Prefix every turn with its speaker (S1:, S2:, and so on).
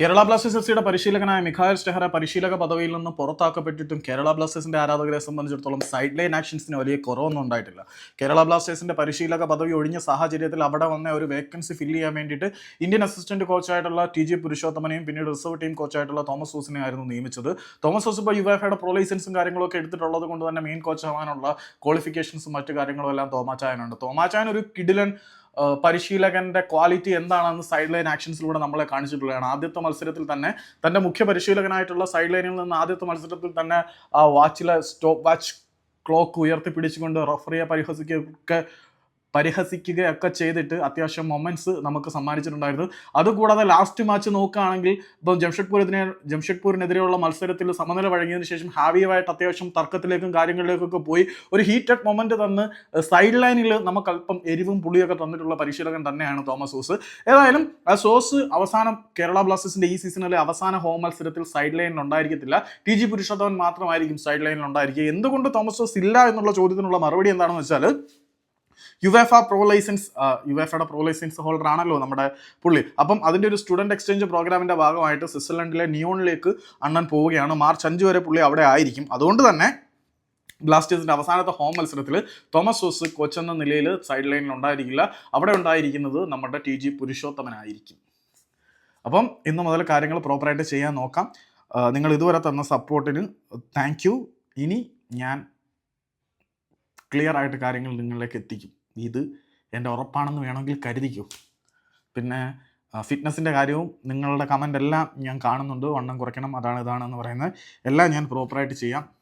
S1: Kerala Blasters F സിയുടെ പരിശീലകനായ മിഖായൽ സ്റ്റെഹറ പരിശീലക പദവിയിൽ നിന്ന് പുറത്താക്കപ്പെട്ടിട്ടും കേരള ബ്ലാസ്റ്റേഴ്സിന്റെ ആരാധകരെ സംബന്ധിച്ചിടത്തോളം സൈഡ് ലൈൻ ആക്ഷൻസിന് വലിയ കുറവൊന്നും ഉണ്ടായിട്ടില്ല. കേരള ബ്ലാസ്റ്റേഴ്സിന്റെ പരിശീലക പദവി ഒഴിഞ്ഞ സാഹചര്യത്തിൽ അവിടെ വന്ന ഒരു വേക്കൻസി ഫില്ല് ചെയ്യാൻ വേണ്ടിയിട്ട് ഇന്ത്യൻ അസിസ്റ്റന്റ് കോച്ചായിട്ടുള്ള ടി ജി പുരുഷോത്തമനെയും പിന്നീട് റിസർവ് ടീം കോച്ചായിട്ടുള്ള തോമസ് ഹൂസിനെ ആയിരുന്നു നിയമിച്ചത്. തോമസ് ഹൂസ് ഇപ്പോൾ യുവേഫയുടെ പ്രോ ലൈസൻസും കാര്യങ്ങളൊക്കെ എടുത്തിട്ടുള്ളത് കൊണ്ട് തന്നെ മെയിൻ കോച്ച് ആവാനുള്ള ക്വാളിഫിക്കേഷൻസും മറ്റു കാര്യങ്ങളും എല്ലാം തോമാച്ചായനുണ്ട്. തോമാച്ചായൻ ഒരു കിടിലൻ ആ, പരിശീലകന്റെ ക്വാളിറ്റി എന്താണെന്ന് സൈഡ് ലൈൻ ആക്ഷൻസിലൂടെ നമ്മളെ കാണിച്ചിട്ടുള്ളതാണ്. ആദ്യത്തെ മത്സരത്തിൽ തന്നെ തന്റെ മുഖ്യ പരിശീലകനായിട്ടുള്ള സൈഡ് ലൈനിൽ നിന്ന് ആദ്യത്തെ മത്സരത്തിൽ തന്നെ വാച്ചിലെ സ്റ്റോപ്പ് വാച്ച് ക്ലോക്ക് ഉയർത്തിപ്പിടിച്ചുകൊണ്ട് റഫറിയെ പരിഹസിക്കുകയൊക്കെ പരിഹസിക്കുകയൊക്കെ ചെയ്തിട്ട് അത്യാവശ്യം മൊമെന്റ്സ് നമുക്ക് സമ്മാനിച്ചിട്ടുണ്ടായിരുന്നു. അതുകൂടാതെ ലാസ്റ്റ് മാച്ച് നോക്കുകയാണെങ്കിൽ ഇപ്പം ജംഷഡ്പൂരിനെ ജംഷഡ്പൂരിനെതിരെയുള്ള മത്സരത്തിൽ സമനില വഴങ്ങിയതിനു ശേഷം ഹാവിയുമായിട്ട് അത്യാവശ്യം തർക്കത്തിലേക്കും കാര്യങ്ങളിലേക്കൊക്കെ പോയി. ഒരു ഹീറ്റഡ് മൊമെന്റ് തന്ന് സൈഡ് ലൈനിൽ നമുക്ക് അല്പം എരിവും പുളിയൊക്കെ തന്നിട്ടുള്ള പരിശീലകൻ തന്നെയാണ് തോമസ് ഹോസ് ഏതായാലും ആ സോസ് അവസാനം കേരള ബ്ലാസ്റ്റേഴ്സിന്റെ ഈ സീസണിലെ അവസാന ഹോം മത്സരത്തിൽ സൈഡ് ലൈനിൽ ഉണ്ടായിരിക്കത്തില്ല. ടി ജി പുരുഷോത്തമൻ മാത്രമായിരിക്കും സൈഡ് ലൈനിൽ ഉണ്ടായിരിക്കുക. എന്തുകൊണ്ട് തോമസ് ഹോസ് ഇല്ല എന്നുള്ള ചോദ്യത്തിനുള്ള മറുപടി എന്താണെന്ന് വെച്ചാൽ യുവേഫ പ്രോ ലൈസൻസ് യുവേഫയുടെ പ്രോ ലൈസൻസ് ഹോൾഡർ ആണല്ലോ നമ്മുടെ പുള്ളി. അപ്പം അതിന്റെ ഒരു സ്റ്റുഡന്റ് എക്സ്ചേഞ്ച് പ്രോഗ്രാമിന്റെ ഭാഗമായിട്ട് സ്വിറ്റ്സർലൻഡിലെ നിയോണിലേക്ക് അണ്ണൻ പോവുകയാണ്. മാർച്ച് അഞ്ച് വരെ പുള്ളി അവിടെ ആയിരിക്കും. അതുകൊണ്ട് തന്നെ ബ്ലാസ്റ്റേഴ്സിന്റെ അവസാനത്തെ ഹോം മത്സരത്തിൽ തോമസ് സോസ് കോച്ച് എന്ന നിലയിൽ സൈഡ് ലൈനിൽ ഉണ്ടായിരിക്കില്ല. അവിടെ ഉണ്ടായിരിക്കുന്നത് നമ്മുടെ ടി ജി പുരുഷോത്തമനായിരിക്കും. അപ്പം ഇന്ന് മുതൽ കാര്യങ്ങൾ പ്രോപ്പറായിട്ട് ചെയ്യാൻ നോക്കാം. നിങ്ങൾ ഇതുവരെ തന്ന സപ്പോർട്ടിന് താങ്ക് യു ഇനി ഞാൻ ക്ലിയർ ആയിട്ട് കാര്യങ്ങൾ നിങ്ങളിലേക്ക് എത്തിക്കും. ഇത് എന്റെ ഉറപ്പാണെന്ന് വേണമെങ്കിൽ കരുതിക്കൂ. പിന്നെ ഫിറ്റ്നസിന്റെ കാര്യവും നിങ്ങളുടെ കമന്റ് എല്ലാം ഞാൻ കാണുന്നുണ്ട്. വണ്ണം കുറയ്ക്കണം അതാണ് ഇതാണെന്ന് പറയുന്നത്. എല്ലാം ഞാൻ പ്രോപ്പറായിട്ട് ചെയ്യാം.